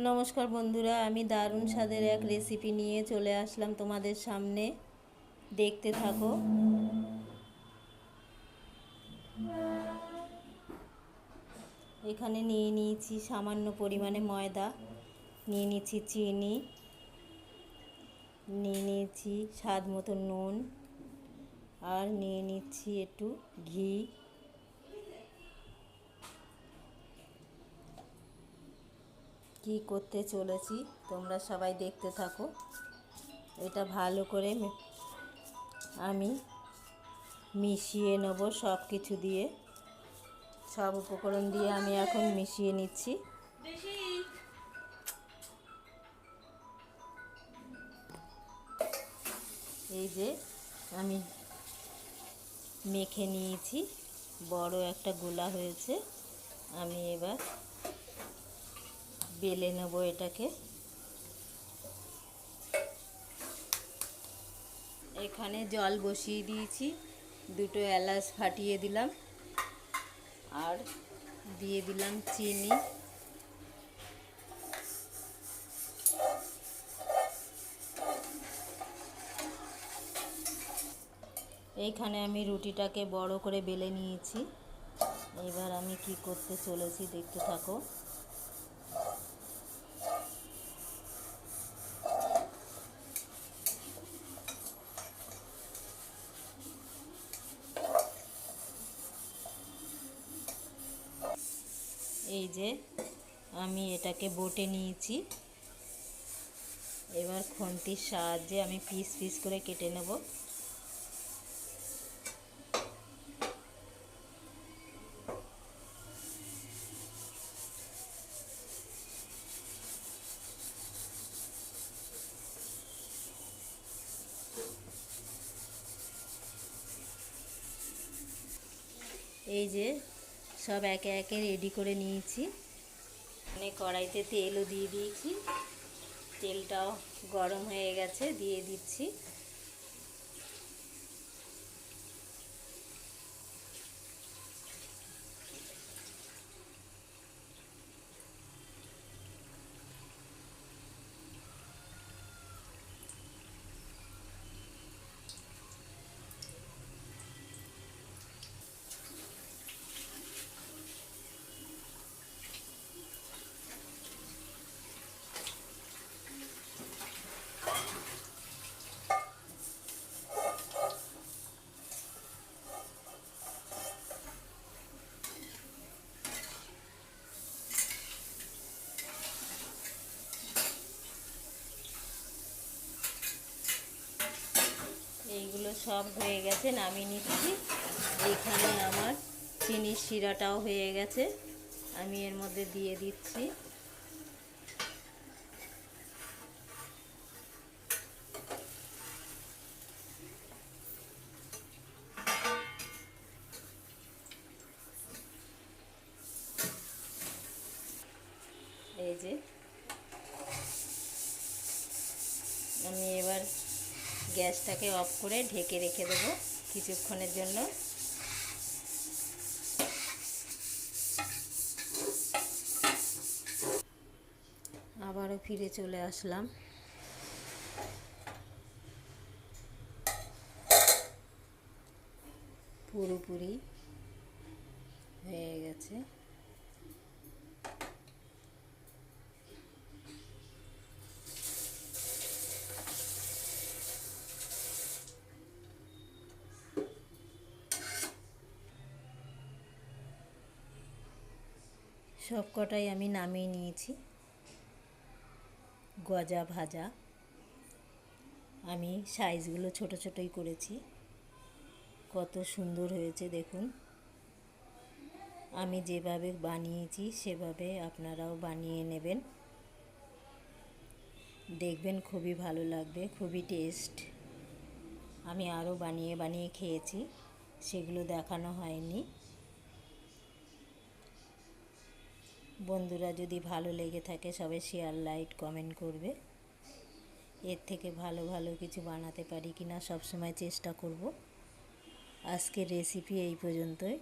নমস্কার বন্ধুরা, আমি দারুণ স্বাদের এক রেসিপি নিয়ে চলে আসলাম তোমাদের সামনে। দেখতে থাকো। এখানে নিয়ে নিয়েছি সামান্য পরিমাণে ময়দা, নিয়ে নিয়েছি চিনি, নিয়ে নিয়েছি স্বাদ মতো নুন, আর নিয়ে নিচ্ছি একটু ঘি। কি করতে চলেছি, তোমরা সবাই দেখতে থাকো। এটা ভালো করে আমি মিশিয়ে নেব সব কিছু দিয়ে। সব উপকরণ দিয়ে আমি এখন মিশিয়ে নিচ্ছি। এই যে আমি মেখে নিয়েছি। বড় একটা গোলা হয়েছে। আমি এবার বেলে নেব এটাকে। এখানে জল বসিয়ে দিয়েছি, দুটো এলাচ ফাটিয়ে দিলাম, আর দিয়ে দিলাম চিনি। এইখানে আমি রুটিটাকে বড় করে বেলে নিয়েছি। এবার আমি কি করতে চলেছি দেখতে থাকো। এই যে আমি এটাকে বটে নিয়েছি। এবার খন্তির সাহায্যে আমি পিস পিস করে কেটে নেব। এই যে সব একে একে রেডি করে নিয়েছি। মানে কড়াইতে তেলও দিয়ে দিয়েছি। তেলটাও গরম হয়ে গেছে, দিয়ে দিচ্ছি। এইগুলো সব হয়ে গেছে, নামিয়ে নিচ্ছি। এখানে আমার চিনির শিরাটাও হয়ে গেছে, আমি এর মধ্যে দিয়ে দিচ্ছি। এই যে, আমি এবার গ্যাসটাকে অফ করে ঢেকে রেখে দেবো কিছুক্ষণের জন্য। আবারও ফিরে চলে আসলাম। পুরোপুরি হয়ে গেছে। সব কটাই আমি নামিয়ে নিয়েছি। গজা ভাজা। আমি সাইজগুলো ছোট ছোটই করেছি। কত সুন্দর হয়েছে দেখুন। আমি যেভাবে বানিয়েছি সেভাবে আপনারাও বানিয়ে নেবেন। দেখবেন খুবই ভালো লাগবে, খুবই টেস্ট। আমি আরও বানিয়ে বানিয়ে খেয়েছি, সেগুলো দেখানো হয়নি। বন্ধুরা যদি ভালো লেগে থাকে সবাই শেয়ার লাইট কমেন্ট করবে। এর থেকে ভালো ভালো কিছু বানাতে পারি কি না সবসময় চেষ্টা করব। আজকের রেসিপি এই পর্যন্তই।